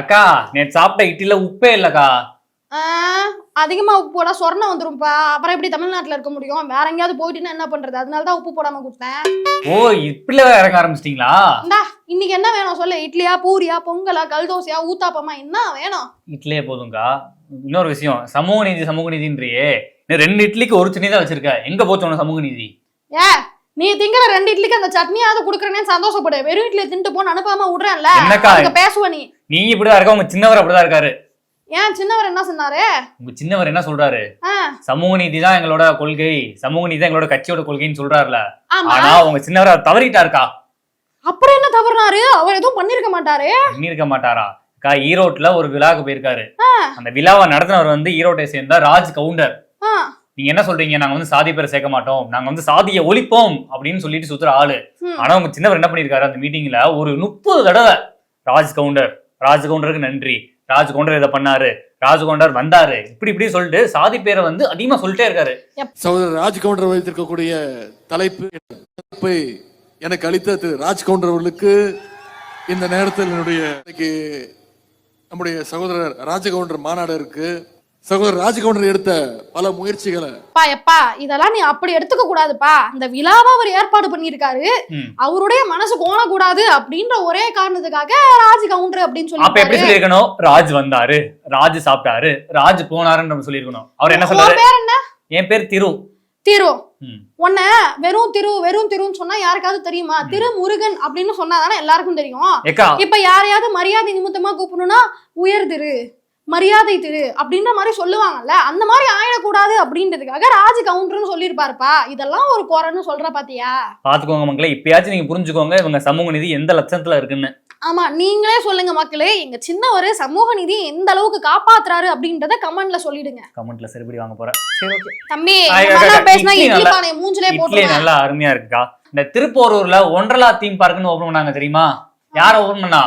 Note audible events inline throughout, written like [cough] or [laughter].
அக்கா நேற்று சாப்பிட்ட இட்லில உப்பே இல்லக்கா. அதிகமா உப்பு போட சொர்ணம் வந்துரும்ப்பா அப்புறம் எப்படி தமிழ்நாட்டுல இருக்க முடியும்? வேற எங்கேயாவது போயிட்டுன்னா என்ன பண்றது? அதனால தான் உப்பு போடாம கொடுத்தேன். ஓ இப்படில இறங்க ஆரம்பிச்சிட்டீங்களா? இந்தா இன்னைக்கு என்ன வேணும் சொல்லு? இட்லியா பூரியா பொங்கலா கல் தோசையா ஊத்தாப்பமா? என்ன வேணும்? இட்லியே போதும்க்கா. இன்னொரு விஷயம் சமூக நீதி சமூக நீதின்றியே. ரெண்டு இட்லிக்கு ஒரு சட்னி தான் வச்சிருக்க. எங்க போச்சு உனக்கு சமூக நீதி? ஏ நீ திங்கிற ரெண்டு இட்லிக்கு அந்த சட்னியாவது குடுக்கறேன்னு சந்தோஷப்படு. வெறும் இட்லி தின்ட்டு போன்னு அனுப்பாம விடுறேன்ல. என்னக்கா? பேசுவ நீ. நீ இப்படிதான் இருக்க உங்க சின்னவர் அப்படிதான் இருக்காரு. ஏன் சின்னவர் என்ன சொன்னாரு? உங்க சின்னவர் என்ன சொல்றாரு. சமூக நீதி தான் எங்களோட கொள்கை. சமூக நீதி தான் எங்களோட கட்சியோட கொள்கைன்னு சொல்றாருல. ஆனா உங்க சின்னவர் அதை தவறிட்டாருக்கா? அப்புறம் என்ன தவறுனாரு? அவர் எதுவும் பண்ணிருக்க மாட்டாரு. பண்ணிருக்க மாட்டாரா? அக்கா ஈரோட்ல ஒரு விழாக்கு போயிருக்காரு. அந்த விழாவை நடத்தினவர் வந்து ஈரோட்டை சேர்ந்த ராஜ் கவுண்டர். நீங்க என்ன சொல்றீங்க? நாங்க வந்து சாதி பேரை சேர்க்க மாட்டோம். நாங்க வந்து சாதியை ஒழிப்போம் அப்படின்னு சொல்லிட்டு சுத்துற ஆளு. ஆனா உங்க சின்னவர் என்ன பண்ணிருக்காரு? அந்த மீட்டிங்ல ஒரு முப்பது தடவை ராஜ் கவுண்டர் ராஜ் கவுண்டருக்கு நன்றி. ராஜ் கவுண்டர் இதை பண்ணாரு. ராஜ் கவுண்டர் வந்தாரு. இப்படி இப்படி சொல்லிட்டு சாதி பேரை வந்து அதிகமா சொல்லிட்டே இருக்காரு. சகோதரர் ராஜ் கவுண்டர் வைத்திருக்கக்கூடிய தலைப்பு தலைப்பை எனக்கு அளித்த திரு ராஜ் கவுண்டர் அவர்களுக்கு இந்த நேரத்தில் என்னுடைய இன்னைக்கு நம்முடைய சகோதரர் ராஜகவுண்டர் மாநாடு இருக்கு. சகோதரர் ராஜகவுண்டர் எடுத்த பல முயற்சிகளை. பா எப்பா இதெல்லாம் நீ அப்படி எடுத்துக்க கூடாதுப்பா. இந்த விழாவை அவர் ஏற்பாடு பண்ணியிருக்காரு. அவருடைய மனசு கோணக்கூடாது அப்படின்ற ஒரே காரணத்துக்காக ராஜ் கவுண்டர் அப்படின்னு அப்ப எப்படி சொல்லி சொல்லியிருக்கணும்? ராஜ் வந்தாரு. ராஜ் சாப்பிட்டாரு. ராஜ் போனாருன்னு நம்ம சொல்லியிருக்கணும். அவர் என்ன சொல்றாரு? பேர் என்ன? என் பேர் திரு. திரு. உன்ன வெறும் திரு வெறும் திருன்னு சொன்னா யாருக்காவது தெரியுமா? திரு முருகன் அப்படின்னு சொன்னாதானே எல்லாருக்கும் தெரியும். இப்ப யாரையாவது மரியாதை நிமித்தமா கூப்பிடணும்னா உயர் திரு. மரியாதை திரு அப்படின்ற மாதிரி சொல்லுவாங்கல்ல அந்த மாதிரி ஆயிடக்கூடாது அப்படின்றதுக்காக ராஜ் கவுண்டர்னு சொல்லியிருப்பாருப்பா. இதெல்லாம் ஒரு குறைன்னு சொல்ற பாத்தியா? பாத்துக்கோங்க மக்களே இப்பயாச்சும் நீங்க புரிஞ்சுக்கோங்க இவங்க சமூக நீதி எந்த லட்சத்துல இருக்குன்னு. ஆமா நீங்களே சொல்லுங்க மக்களே எங்க சின்னவர் சமூக நீதி எந்த அளவுக்கு காப்பாத்துறாரு அப்படின்றத கமெண்ட்ல சொல்லிடுங்க. கமெண்ட்ல சரிபடி வாங்க போறேன். சரி ஓகே. தம்பி பேசினா இட்லி நல்லா- பானையை மூஞ்சிலே போட்டுருவேன் நல்லா அருமையா இருக்குக்கா. இந்த திருப்போரூர்ல ஒன்றலா தீம் பார்க்னு ஓபன் பண்ணாங்க தெரியுமா? யார ஓபன் பண்ணா?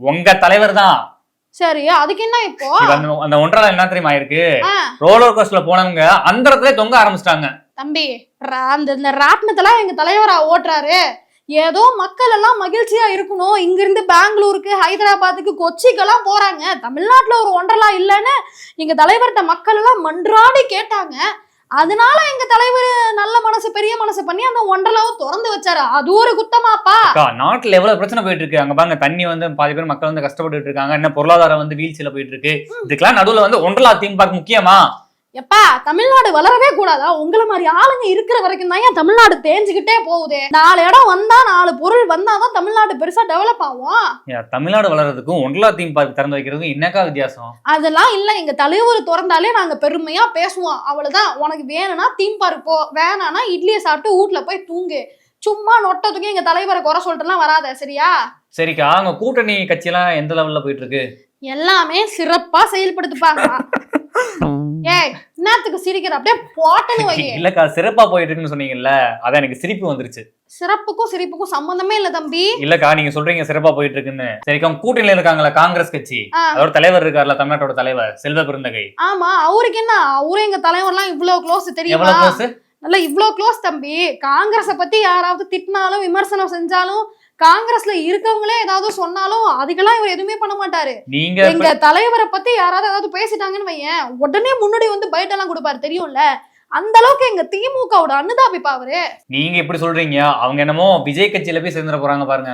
உங்க தலைவர் தான். சரி அதுக்கு என்ன இப்போ? அந்த அந்த ஒன்றலா என்ன தெரியுமா இருக்கு. ரோலர் கோஸ்ட்ல போனவங்க அந்த இடத்துல தொங்க ஆரம்பிச்சிட்டாங்க. தம்பி ரா- அந்த இந்த ராட்டினத்தெல்லாம் எங்க தலைவரா ஓட்டுறாரு. ஏதோ மக்கள் எல்லாம் மகிழ்ச்சியா இருக்கணும். இங்கிருந்து பெங்களூருக்கு ஹைதராபாத்துக்கு கொச்சிக்கெல்லாம் போறாங்க. தமிழ்நாட்டுல ஒரு ஒன்றலா இல்லைன்னு எங்க தலைவர்கிட்ட மக்கள் எல்லாம் மன்றாடி கேட்டாங்க. அதனால எங்க தலைவர் நல்ல மனசு பெரிய மனசு பண்ணி அந்த ஒன்றலாவை திறந்து வச்சாரு. அது ஒரு குத்தமாப்பா. நாட்டுல எவ்வளவு பிரச்சனை போயிட்டு இருக்கு? அங்க பாருங்க தண்ணி வந்து பாதி பேர் மக்கள் வந்து கஷ்டப்பட்டு இருக்காங்க. என்ன பொருளாதாரம் வந்து வீழ்ச்சியில போயிட்டு இருக்கு. இதுக்கெல்லாம் நடுவுல வந்து ஒன்றலா தீம் பார்க் முக்கியமா? எப்பா தமிழ்நாடு வளரவே கூடாதா? உங்களை மாதிரி ஆளுங்க இருக்கிற வரைக்கும் தான் ஏன் தமிழ்நாடு தேஞ்சுக்கிட்டே போகுது? நாலு இடம் வந்தா நாலு பொருள் வந்தாதான் தமிழ்நாடு பெருசா டெவலப் ஆகும்? தமிழ்நாடு வளர்றதுக்கும் ஒன்றலா தீம் பார்க் திறந்து வைக்கிறதுக்கும் என்னக்கா வித்தியாசம்? அதெல்லாம் இல்ல எங்க தலைவர் திறந்தாலே நாங்க பெருமையா பேசுவோம். அவ்வளவுதான். உனக்கு வேணும்னா தீம் பார்க் போ வேணாம்னா இட்லியை சாப்பிட்டு வீட்ல போய் தூங்கு. சும்மா நொட்டத்துக்கு எங்க தலைவரை குறை சொல்லிட்டுலாம் வராத சரியா? சரிக்கா அங்க கூட்டணி கட்சியெல்லாம் எந்த லெவல்ல போயிட்டு இருக்கு? எல்லாமே சிறப்பா செயல்படுத்துப்பாங்க. [laughs] ஏய் என்னத்துக்கு சிரிக்கிற அப்படியே போட்டன்னு வை இல்லக்கா சிறப்பா போயிட்டு இருக்குன்னு சொன்னீங்கல்ல அதான் எனக்கு சிரிப்பு வந்துருச்சு. சிறப்புக்கும் சிரிப்புக்கும் சம்மந்தமே இல்ல தம்பி. இல்லக்கா நீங்க சொல்றீங்க சிறப்பா போயிட்டு இருக்குன்னு சரிக்கா கூட்டணியில இருக்காங்களா காங்கிரஸ் கட்சி. அதோட தலைவர் இருக்கார்ல தமிழ்நாட்டோட தலைவர் செல்வ பெருந்தகை. ஆமா அவருக்கு என்ன அவரும் எங்க தலைவர்லாம் இவ்வளவு க்ளோஸ் தெரியுமா? நல்லா இவ்ளோ க்ளோஸ் தம்பி. காங்கிரஸ பத்தி யாராவது திட்டினாலும் விமர்சனம் செஞ்சாலும் காங்கிரஸ்ல இருக்கவங்களே ஏதாவது சொன்னாலும் அதுக்கெல்லாம் இவர் எதுவுமே பண்ண மாட்டாரு. நீங்க எங்க தலைவரை பத்தி யாராவது ஏதாவது பேசிட்டாங்கன்னு வையேன் உடனே முன்னாடி வந்து பைட் எல்லாம் கொடுப்பாரு தெரியும்ல? அந்த அளவுக்கு எங்க திமுகவோட அனுதாபிப்பா அவரு. நீங்க இப்படி சொல்றீங்க. அவங்க என்னமோ விஜய் கட்சியில போய் சேர்ந்துட போறாங்க பாருங்க.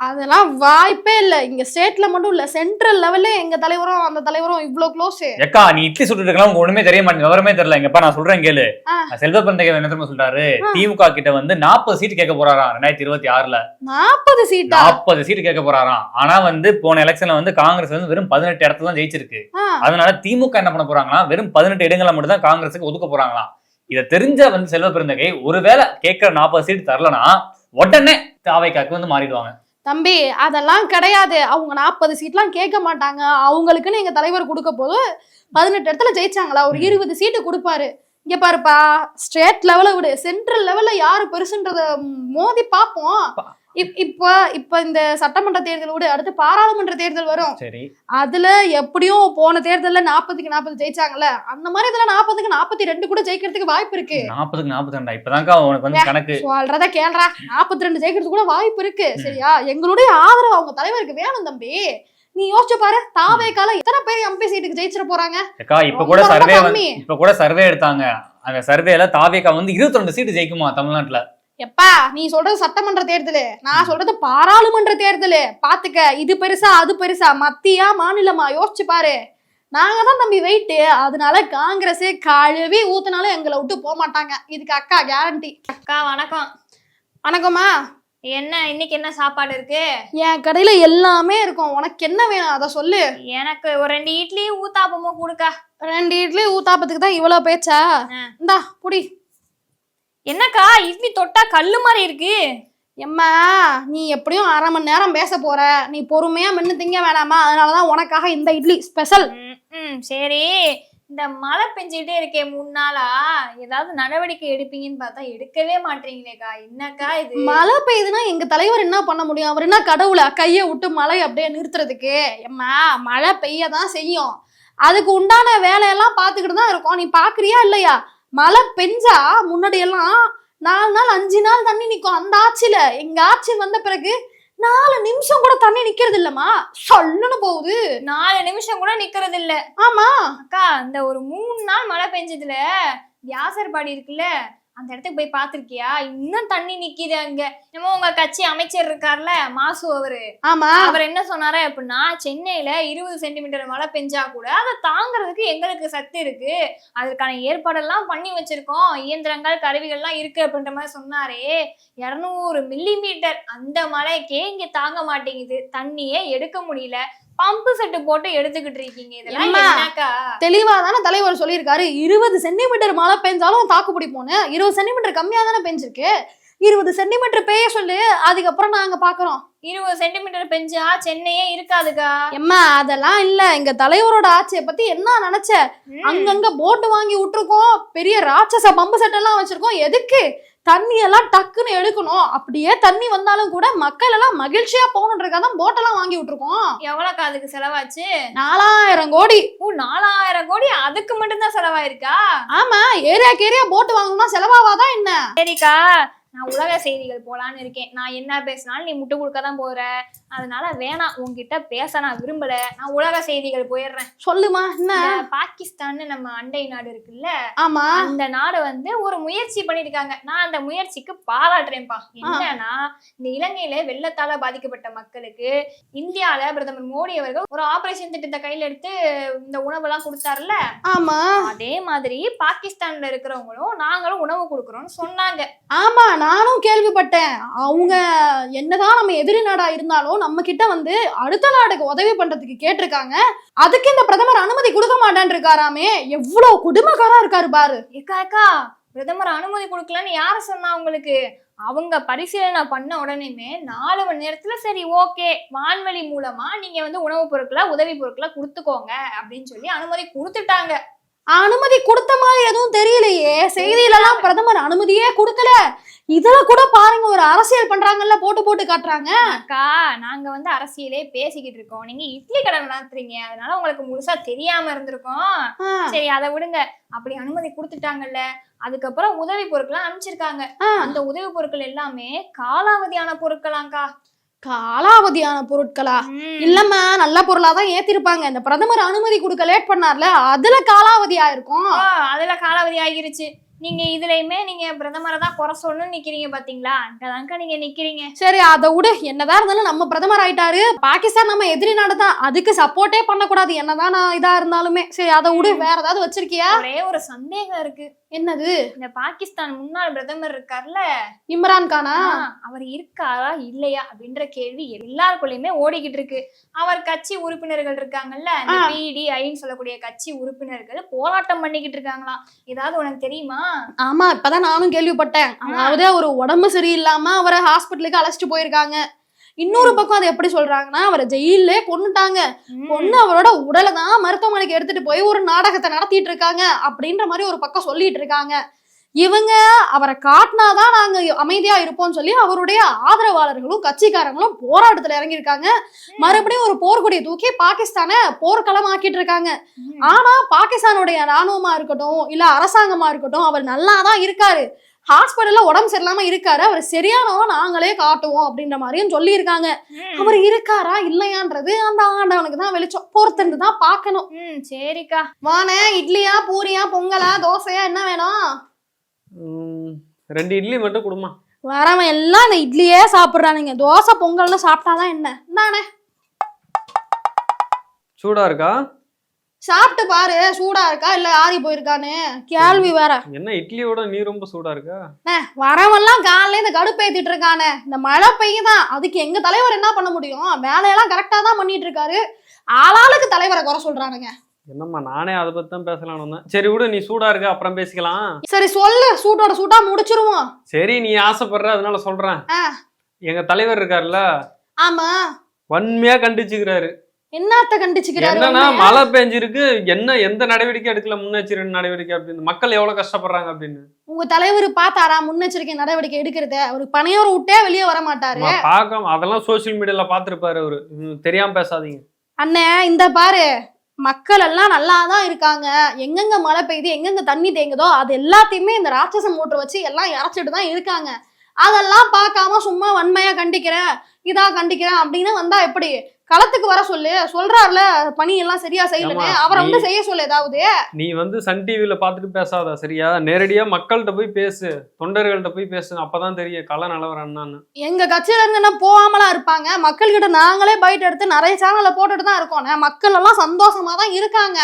அதெல்லாம் வாய்ப்பே இல்ல. இங்க ஸ்டேட்ல மட்டும் இல்ல சென்ட்ரல் லெவல்ல எங்க தலைவரும் அந்த தலைவரும் இவ்ளோ க்ளோஸ் ஏக்கா நீ இட்லி சுட்டு இருக்கலாம் உங்க ஒண்ணுமே தெரிய மாட்டேங்குது. விவரமே தெரியல. இங்கப்பா நான் சொல்றேன் கேளு. செல்வ பெருந்தகை என்ன தெரியுமா சொல்றாரு. திமுக கிட்ட வந்து நாற்பது சீட் கேட்க போறாராம் ரெண்டாயிரத்தி இருபத்தி ஆறுல? நாற்பது சீட்டா? நாற்பது சீட் கேட்க போறாராம் ஆனா வந்து போன எலெக்ஷன்ல வந்து காங்கிரஸ் வந்து வெறும் பதினெட்டு இடத்துல தான் ஜெயிச்சிருக்கு. அதனால திமுக என்ன பண்ண போறாங்கன்னா வெறும் பதினெட்டு இடங்களை மட்டும் தான் காங்கிரஸுக்கு ஒதுக்க போறாங்களாம் இதை தெரிஞ்ச வந்து செல்வ பெருந்தகை ஒருவேளை கேட்கிற நாற்பது சீட் தரலனா உடனே தாவைக்காக்கு வந்து மாறிடுவாங்க. தம்பி அதெல்லாம் கிடையாது. அவங்க நாற்பது சீட்லாம் கேட்க மாட்டாங்க. அவங்களுக்குன்னு எங்க தலைவர் கொடுக்க போது பதினெட்டு இடத்துல ஜெயிச்சாங்களா? ஒரு. இருபது சீட்டு கொடுப்பாரு. இங்க பாருப்பா ஸ்டேட் லெவல விடு. சென்ட்ரல் லெவல்ல யாரு பெருசுன்றத மோதி பார்ப்போம். இப்ப இப்ப இந்த சட்டமன்ற தேர்தல் விடு அடுத்து பாராளுமன்ற தேர்தல் வரும். சரி. அதுல எப்படியும் போன தேர்தல்ல நாற்பதுக்கு நாற்பது ஜெயிச்சாங்கல்ல அந்த மாதிரி இதுல நாற்பதுக்கு நாற்பத்தி ரெண்டு கூட ஜெயிக்கிறதுக்கு வாய்ப்பு இருக்கு. நாற்பதுக்கு நாற்பத்தி ரெண்டா? இப்பதான்க்கா உனக்கு வந்து கணக்கு. சொல்றத கேள்றா நாற்பத்தி ரெண்டு ஜெயிக்கிறதுக்கு கூட வாய்ப்பு இருக்கு. சரியா? எங்களுடைய ஆதரவு அவங்க தலைவருக்கு வேணும் தம்பி. நீ யோசிச்சு பாரு தாவேக்கால எத்தனை பேர் எம்பி சீட்டுக்கு ஜெயிச்சிட போறாங்க? அக்கா இப்ப கூட சர்வே. இப்ப கூட சர்வே எடுத்தாங்க. அந்த சர்வேல தாவேக்கா வந்து 22 சீட்டு ஜெயிக்குமா தமிழ்நாட்டுல? எப்பா நீ சொல்றது சட்டமன்ற தேர்தலு. நான் சொல்றது பாராளுமன்ற தேர்தலு. பாத்துக்க இது பெருசா அது பெருசா. மத்தியா மாநிலமா? யோசிச்சு பாரு. நாங்க தான் தம்பி வெயிட்டு அதனால காங்கிரஸ் கழுவி ஊத்துனாலும் எங்களை விட்டு போக மாட்டாங்க இதுக்கு அக்கா கேரண்டி அக்கா வணக்கம். வணக்கம்மா. என்ன இன்னைக்கு என்ன சாப்பாடு இருக்கு? என் கடையில எல்லாமே இருக்கும். உனக்கு என்ன வேணும்? அதை சொல்லு. எனக்கு ஒரு ரெண்டு இட்லி ஊத்தாப்பமும் கொடுக்கா. ரெண்டு இட்லி ஊத்தாப்பத்துக்கு தான் இவ்வளவு பேச்சா. இந்தா புடி. என்னக்கா இட்லி தொட்டா கல்லு மாதிரி இருக்கு. எம்மா நீ எப்படியும் அரை மணி நேரம் பேச போற. நீ பொறுமையா மென்னு திங்க வேணாமா? அதனாலதான் உனக்காக இந்த இட்லி ஸ்பெஷல் ம், சரி. இந்த மழை பெஞ்சிட்டே இருக்கே மூணு நாளா? ஏதாவது நடவடிக்கை எடுப்பீங்கன்னு பார்த்தா எடுக்கவே மாட்டீங்களேக்கா. என்னக்கா இது? மழை பெய்யுதுன்னா எங்க தலைவர் என்ன பண்ண முடியும்? அவர் என்ன கடவுளா? கையை விட்டு மழை அப்படியே நிறுத்துறதுக்கு. எம்மா மழை பெய்ய தான் செய்யும். அதுக்கு உண்டான வேலையெல்லாம் பார்த்துக்கிட்டு தான் இருக்கோம். நீ பாக்குறியா இல்லையா? மழை பெஞ்சா முன்னாடி எல்லாம் நாலு நாள் அஞ்சு நாள் தண்ணி நிக்கும். அந்த ஆட்சியில எங்க ஆட்சி வந்த பிறகு நாலு நிமிஷம் கூட தண்ணி நிக்கிறது இல்லம்மா சொல்லுன்னு போகுது. நாலு நிமிஷம் கூட நிக்கிறது இல்ல ஆமா. அக்கா இந்த ஒரு மூணு நாள் மழை பெஞ்சதுல வியாசர்பாடி இருக்குல்ல அந்த இடத்துக்கு போய் பாத்திருக்கியா இன்னும் தண்ணி நிக்குது அங்க. என்னமோ உங்க கட்சி அமைச்சர் இருக்கார்ல மாசு அவரு. ஆமா. அவர் என்ன சொன்னாரு அப்படின்னா சென்னையில இருபது சென்டிமீட்டர் மழை பெஞ்சா கூட அதை தாங்குறதுக்கு எங்களுக்கு சக்தி இருக்கு. அதற்கான ஏற்பாடெல்லாம் பண்ணி வச்சிருக்கோம். இயந்திரங்கள் கருவிகள்லாம் இருக்கு அப்படின்ற மாதிரி சொன்னாரே. இருநூறு மில்லி மீட்டர் அந்த மழைக்கே இங்க தாங்க மாட்டேங்குது. தண்ணியே எடுக்க முடியல. பம்பு செட்டு போட்டு எடுத்துக்கிட்டு இருக்கீங்க இதெல்லாம் தெளிவா தானே தலைவர் சொல்லியிருக்காரு. இருபது சென்டிமீட்டர் மழை பெஞ்சாலும் தாக்கு பிடிப்போன்னு இருபது சென்டிமீட்டர் கம்மியா தானே பெஞ்சிருக்கு. இருபது சென்டிமீட்டர் பெய்ய சொல்லு அதுக்கப்புறம் நாங்க பாக்குறோம். இருபது சென்டிமீட்டர் பெஞ்சா சென்னையே இருக்காதுக்கா. எம்மா அதெல்லாம் இல்ல. எங்க தலைவரோட ஆட்சியை பத்தி என்ன நினைச்ச. அங்கங்க போட்டு வாங்கி விட்டுருக்கோம். பெரிய ராட்சச பம்பு செட் எல்லாம் வச்சிருக்கோம். எதுக்கு? தண்ணி எல்லாம் டக்குன்னு எடுக்கணும். அப்படியே தண்ணி வந்தாலும் கூட மக்கள் எல்லாம் மகிழ்ச்சியா போகணுன்றதுக்காக தான் போட்டெல்லாம் வாங்கி விட்டுருக்கோம். எவ்வளவுக்கா அதுக்கு செலவாச்சு? நாலாயிரம் கோடி. ஓ நாலாயிரம் கோடி? அதுக்கு மட்டும்தான் செலவாயிருக்கா? ஆமா ஏரியாக்கு ஏரியா போட்டு வாங்கணும்னா செலவாவாதான் என்ன? சரிக்கா. நான் உலக செய்திகள் போலான்னு இருக்கேன். நான் என்ன பேசினாலும் நீ முட்டு கொடுக்க தான் போற. அதனால வேணாம் உன்கிட்ட பேச நான் விரும்பல. நான் உலக செய்திகள் போயிடுறேன். சொல்லுமா என்ன? பாகிஸ்தான் நம்ம அண்டை நாடு இருக்குல்ல? ஆமா. அந்த நாடு வந்து ஒரு முயற்சி பண்ணிருக்காங்க. நான் அந்த முயற்சிக்கு பாராட்டுறேன்ப்பா. என்னன்னா இந்த இலங்கையில வெள்ளத்தால பாதிக்கப்பட்ட மக்களுக்கு இந்தியால பிரதமர் மோடி அவர்கள் ஒரு ஆபரேஷன் திட்டத்தை கையில எடுத்து இந்த உணவெல்லாம் கொடுத்தாருல்ல? ஆமா. அதே மாதிரி பாகிஸ்தான்ல இருக்கிறவங்களும் நாங்களும் உணவு கொடுக்குறோம்னு சொன்னாங்க. ஆமா நானும் கேள்விப்பட்டேன். அவங்க என்னதான் நம்ம எதிரி நாடா இருந்தாலும் நம்ம கிட்ட வந்து அடுத்த நாடுக்கு உதவி பண்றதுக்கு கேட்டிருக்காங்க. அதுக்கு இந்த பிரதமர் அனுமதி கொடுக்க மாட்டேன் இருக்காராமே எவ்வளவு குடும்பக்காரா இருக்காரு பாரு. ஏக்கா அக்கா பிரதமர் அனுமதி கொடுக்கலன்னு யார சொன்னா உங்களுக்கு? அவங்க பரிசீலனை பண்ண உடனேமே நாலு மணி நேரத்துல சரி ஓகே வான்வழி மூலமா நீங்க வந்து உணவுப் பொருட்களை உதவி பொருட்களை கொடுத்துக்கோங்க அப்படின்னு சொல்லி அனுமதி கொடுத்துட்டாங்க. அனுமதி கொடுத்த மாதிரி எதுவும் தெரியலையே. செய்தியில எல்லாம் பிரதமர் அனுமதியே கொடுக்கல. இதுல கூட பாருங்க ஒரு அரசியல் பண்றாங்கல்ல போட்டு போட்டு காட்டுறாங்க. அக்கா நாங்க வந்து அரசியலே பேசிக்கிட்டு இருக்கோம். நீங்க இட்லி கடை நடத்துறீங்க அதனால உங்களுக்கு முழுசா தெரியாம இருந்திருக்கோம். சரி அதை விடுங்க. அப்படி அனுமதி கொடுத்துட்டாங்கல்ல. அதுக்கப்புறம் உதவி பொருட்கள் அனுப்பிச்சிருக்காங்க. அந்த உதவி பொருட்கள் எல்லாமே காலாவதியான பொருட்களாங்க்கா காலாவதியான பொருட்களா. இல்லம்மா நல்ல பொருளா தான் ஏத்திருப்பாங்க. இந்த பிரதமர் அனுமதி கொடுக்க லேட் பண்ணார்ல. அதுல காலாவதியா இருக்கும்? அதுல காலாவதி ஆகிருச்சு. நீங்க இதுலயுமே நீங்க பிரதமரை தான் குறை சொல்லணும்னு நிக்கிறீங்க பாத்தீங்களா? அங்கதான்க்கா நீங்க நிக்கிறீங்க. சரி அதை விடு. என்னதான் இருந்தாலும் நம்ம பிரதமர் ஆயிட்டாரு. பாகிஸ்தான் நம்ம எதிரி நாடு தான் அதுக்கு சப்போர்ட்டே பண்ணக்கூடாது. என்னதான் நான் இதா இருந்தாலுமே. சரி அதை விடு. வேற ஏதாவது வச்சிருக்கியா? ஒரே ஒரு சந்தேகம் இருக்கு. என்னது? இந்த பாகிஸ்தான் முன்னாள் பிரதமர் இருக்கார்ல? இம்ரான் கானா அவர் இருக்காரா இல்லையா அப்படின்ற கேள்வி எல்லாருக்குள்ளயுமே ஓடிக்கிட்டு இருக்கு. அவர் கட்சி உறுப்பினர்கள் இருக்காங்கல்ல? இந்த. பிடிஐன்னு சொல்லக்கூடிய கட்சி உறுப்பினர்கள் போராட்டம் பண்ணிக்கிட்டு இருக்காங்களாம். ஏதாவது உனக்கு தெரியுமா? ஆமா இப்பதான் நானும் கேள்விப்பட்டேன். அதாவது அவர் உடம்பு சரியில்லாம அவரை ஹாஸ்பிட்டலுக்கு அழைச்சிட்டு போயிருக்காங்க. இன்னொரு பக்கம் அதை எப்படி சொல்றாங்கன்னா அவரை ஜெயிலே கொன்னுட்டாங்க. ம். கொன்னு அவரோட உடலை தான் மருத்துவமனைக்கு எடுத்துட்டு போய் ஒரு நாடகத்தை நடத்திட்டு இருக்காங்க அப்படின்ற மாதிரி ஒரு பக்கம் சொல்லிட்டு இருக்காங்க. இவங்க அவரை காட்டினாதான் நாங்க அமைதியா இருப்போம்னு சொல்லி அவருடைய ஆதரவாளர்களும் கட்சிக்காரங்களும் போராட்டத்துல இறங்கியிருக்காங்க. மறுபடியும் ஒரு போர்க்கொடியை தூக்கி பாகிஸ்தானை போர்க்களம் ஆக்கிட்டு இருக்காங்க. ஆனா பாகிஸ்தானுடைய ராணுவமா இருக்கட்டும் இல்ல அரசாங்கமா இருக்கட்டும் அவர் நல்லா தான் இருக்காரு. ஹாஸ்பிட்டல்ல உடம்பு சரியில்லாம இருக்காரு. அவர் சரியானவா நாங்களே காட்டுவோம் அப்படின்ற மாதிரியும் சொல்லியிருக்காங்க. அவர் இருக்காரா இல்லையான்றது அந்த ஆண்டவனுக்கு தான் வெளிச்சம். பொறுத்திருந்து தான் பார்க்கணும். ம் சரிக்கா. வானே இட்லியா பூரியா பொங்கலா தோசையா என்ன வேணும்? ம், ரெண்டு இட்லி மட்டும் கொடுமா வரவன் எல்லாம் இந்த இட்லியே சாப்பிடுறானுங்க. தோசை பொங்கல்னு சாப்பிட்டாதான் என்ன? இந்தானே. சூடா இருக்கா? சாப்பிட்டு பாரு சூடா இருக்கா இல்ல ஆறி போயிருக்கான்னு? கேள்வி வேற. என்ன இட்லியோட நீ ரொம்ப சூடா இருக்கா? அண்ணே, வரவன்லாம் காலையில இந்த கடுப்பேத்திட்டு இருக்கானே. இந்த மழை பெய்யுதான். அதுக்கு எங்க தலைவர் என்ன பண்ண முடியும்? வேலையெல்லாம் கரெக்டா தான் பண்ணிட்டு இருக்காரு. ஆளாளுக்கு தலைவரை குறை சொல்றானுங்க. என்னம்மா நானே அதை பத்தி தான் பேசலாம்னு வந்தேன். சரி விடு நீ சூடா இருக்க அப்புறம் பேசிக்கலாம். சரி சொல்லு. சூட்டோட சூட்டா முடிச்சிருவோம். சரி நீ ஆசைப்படுற அதனால சொல்றேன். எங்க தலைவர் இருக்காருல்ல ஆமா. வன்மையா கண்டிச்சுக்கிறாரு. என்னத்த கண்டிச்சுக்கிறாரு என்னன்னா? மழை பெஞ்சிருக்கு. என்ன எந்த நடவடிக்கை எடுக்கல? முன்னெச்சரிக்கை நடவடிக்கை அப்படின்னு. மக்கள் எவ்வளவு கஷ்டப்படுறாங்க அப்படின்னு. உங்க தலைவர் பார்த்தாரா? முன்னெச்சரிக்கை நடவடிக்கை எடுக்கிறத? ஒரு பனையோர் விட்டே வெளியே வர மாட்டாரு பார்க்காம அதெல்லாம் சோஷியல் மீடியால பாத்துருப்பாரு அவரு. தெரியாம பேசாதீங்க. அண்ணே இந்த பாரு. மக்கள் எல்லாம் நல்லா தான் இருக்காங்க. எங்கெங்க மழை பெய்யுது எங்கெங்க தண்ணி தேங்குதோ அது எல்லாத்தையுமே இந்த ராட்சச மோட்டர் வச்சு எல்லாம் இறைச்சிட்டு தான் இருக்காங்க. அதெல்லாம் பார்க்காம சும்மா வன்மையா கண்டிக்கிறேன் இதா கண்டிக்கிறேன் அப்படின்னு வந்தா எப்படி? களத்துக்கு வர சொல்லு. சொல்றாருல பணி எல்லாம் சரியா செய்யலன்னு. அவரை வந்து செய்ய சொல்லு ஏதாவது. நீ வந்து சன் டிவில பாத்துட்டு பேசாத சரியா? நேரடியா மக்கள்கிட்ட போய் பேசு. தொண்டர்கள்ட்ட போய் பேசு அப்பதான் தெரியும் கள நிலவரம் என்னன்னு. எங்க கட்சியில இருந்து என்ன போகாமலாம் இருப்பாங்க? மக்கள்கிட்ட நாங்களே பைட் எடுத்து நிறைய சேனல்ல போட்டுட்டு தான் இருக்கோம். மக்கள் எல்லாம் சந்தோஷமா தான் இருக்காங்க.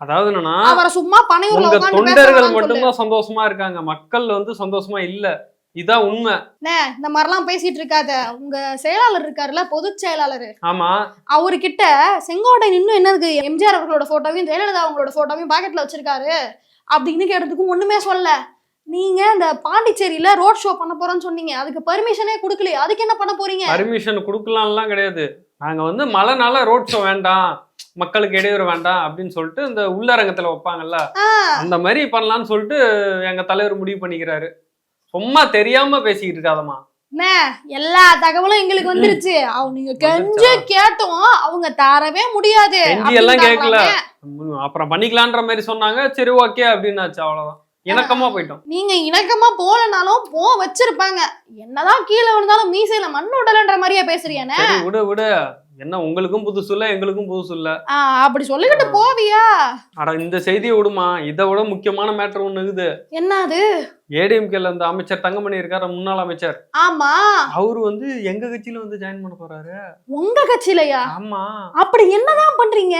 அதாவது என்னன்னா அவரை சும்மா பனையூர்ல தொண்டர்கள் மட்டும்தான் சந்தோஷமா இருக்காங்க. மக்கள் வந்து சந்தோஷமா இல்ல. இதான் உண்மை. இந்த மாதிரிலாம் பேசிட்டு இருக்காத. உங்க செயலாளர் இருக்காருல்ல பொதுச் செயலாளர். ஆமா. அவர்கிட்ட செங்கோட்டையன் இன்னும் என்னதுக்கு? எம்ஜிஆர் அவர்களோட போட்டோவையும் ஜெயலலிதா அவங்களோட போட்டோவையும் பாக்கெட்ல வச்சிருக்காரு. அப்படின்னு கேட்டதுக்கும் ஒண்ணுமே சொல்ல நீங்க இந்த பாண்டிச்சேரியில ரோட் ஷோ பண்ண போறோம்னு சொன்னீங்க. அதுக்கு பர்மிஷனே கொடுக்கலையே. அதுக்கு என்ன பண்ண போறீங்க? பர்மிஷன் கொடுக்கலாம்லாம் கிடையாது. நாங்க வந்து மழைனால ரோட் ஷோ வேண்டாம். மக்களுக்கு இடையூறு வேண்டாம் அப்படின்னு சொல்லிட்டு இந்த உள்ளரங்கத்துல வைப்பாங்கல்ல? அந்த மாதிரி பண்ணலாம்னு சொல்லிட்டு எங்க தலைவர் முடிவு பண்ணிக்கிறாரு. சும்மா தெரியாம பேசிக்கிட்டு இருக்காதம்மா அண்ணே, எல்லா தகவலும் எங்களுக்கு வந்துருச்சு. அவங்க நீங்க கெஞ்சு கேட்டோம். அவங்க தரவே முடியாது எல்லாம் கேட்கல அப்புறம் பண்ணிக்கலான்ற மாதிரி சொன்னாங்க. சரி ஓகே அப்படின்னாச்சு. அவ்வளவுதான். இணக்கமா போயிட்டோம். நீங்க இணக்கமா போலனாலும் போ வச்சிருப்பாங்க. என்னதான் கீழே விழுந்தாலும் மீசையில மண் உடலன்ற மாதிரியே சரி விடு விடு. என்ன உங்களுக்கும் புதுசு இல்ல எங்களுக்கும் புதுசு இல்ல அப்படி சொல்லிக்கிட்டு போவியா? அட இந்த செய்தியை விடுமா? இதை விட முக்கியமான மேட்டர் ஒண்ணு இருக்குது. என்னது? ஏடிஎம்கேல இந்த அமைச்சர் தங்கமணி இருக்காரு முன்னாள் அமைச்சர். ஆமா. அவரு வந்து எங்க கட்சியில வந்து ஜாயின் பண்ண போறாரு? உங்க கட்சியிலயா? ஆமா. அப்படி என்னதான் பண்றீங்க?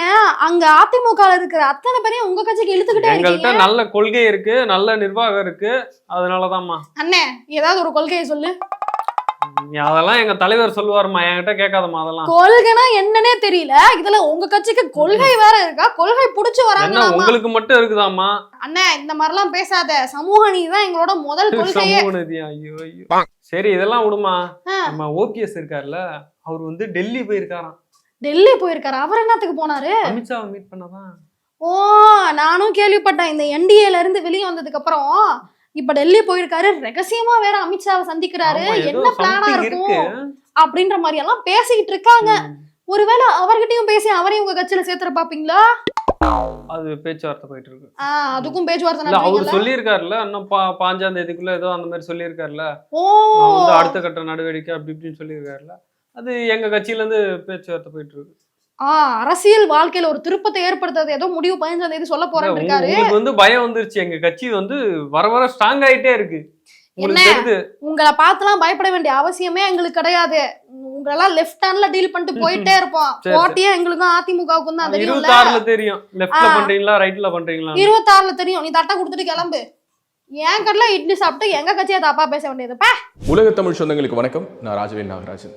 அங்க அதிமுக இருக்கிற அத்தனை பேரையும் உங்க கட்சிக்கு இழுத்துக்கிட்டே எங்கள்கிட்ட நல்ல கொள்கை இருக்கு நல்ல நிர்வாகம் இருக்கு. அதனாலதாம்மா அண்ணே ஏதாவது ஒரு கொள்கையை சொல்லு. அதெல்லாம் எங்க தலைவர் சொல்லுவாருமா என்கிட்ட கேட்காதம்மா அதெல்லாம். கொள்கைனா என்னன்னே தெரியல. இதுல உங்க கட்சிக்கு கொள்கை வேற இருக்கா? கொள்கை புடிச்சு வராங்களாமா உங்களுக்கு மட்டும் இருக்குதாம்மா? அண்ணே இந்த மாதிரிலாம் பேசாத. சமூக நீதி தான் எங்களோட முதல் [laughs] கொள்கையே. ஐயோ ஐயோ. சரி இதெல்லாம் விடுமா. நம்ம ஓபிஎஸ் இருக்காருல்ல அவர் வந்து டெல்லி போயிருக்காராம். டெல்லி போயிருக்காரு. அவர் என்னத்துக்கு போனாரு? அமித்ஷாவை மீட் பண்ணதான். ஓ நானும் கேள்விப்பட்டேன். இந்த என்டிஏல இருந்து வெளியே வந்ததுக்கு அப்புறம் இப்ப டெல்லி போயிருக்காரு ரகசியமா வேற அமித்ஷாவை சந்திக்கிறாரு என்ன பிளானா இருக்கும் இருக்கு. அப்படின்ற மாதிரி எல்லாம் பேசிக்கிட்டு இருக்காங்க. ஒருவேளை அவர்கிட்டயும் பேசி அவரையும் உங்க கட்சியில சேர்த்துற பாப்பீங்களா? அது பேச்சுவார்த்தை போயிட்டு இருக்கு. அதுக்கும் பேச்சுவார்த்தை அவர் சொல்லியிருக்காருல்ல இன்னும் பாஞ்சாம் தேதிக்குள்ள ஏதோ அந்த மாதிரி சொல்லியிருக்காருல்ல. ஓ. அடுத்த கட்ட நடவடிக்கை அப்படி இப்படின்னு சொல்லியிருக்காருல்ல. அது எங்க கட்சியில இருந்து பேச்சுவார்த்தை போயிட்டு இருக்கு. அரசியல் வாழ்க்கையில ஒரு திருப்பத்தை ஏற்படுத்துறது ஏதோ முடிவு பதினஞ்சாம் தேதி சொல்ல போறேன்னு இருக்காரு. உங்களுக்கு வந்து பயம் வந்துருச்சு. எங்க கட்சி வந்து வர வர ஸ்ட்ராங் ஆயிட்டே இருக்கு. என்ன? உங்களை பார்த்துலாம் பயப்பட வேண்டிய அவசியமே எங்களுக்கு கிடையாது. உங்களெல்லாம் லெஃப்ட் ஹேண்ட்ல டீல் பண்ணிட்டு போயிட்டே இருப்போம். போட்டியே எங்களுக்கும் அதிமுகவுக்கும் தான் தெரியும்ல. இருபத்தி ஆறுல தெரியும் லெஃப்ட்ல. பண்றீங்களா ரைட்ல பண்றீங்களா? இருபத்தாறுல தெரியும். நீ தட்டை கொடுத்துட்டு கிளம்பு. என் கடையில இட்லி சாப்பிட்டு எங்க கட்சியை தப்பா பேச வேண்டியதுப்பா உலக தமிழ் சொந்தங்களுக்கு வணக்கம். நான் ராஜவேல் நாகராஜன்.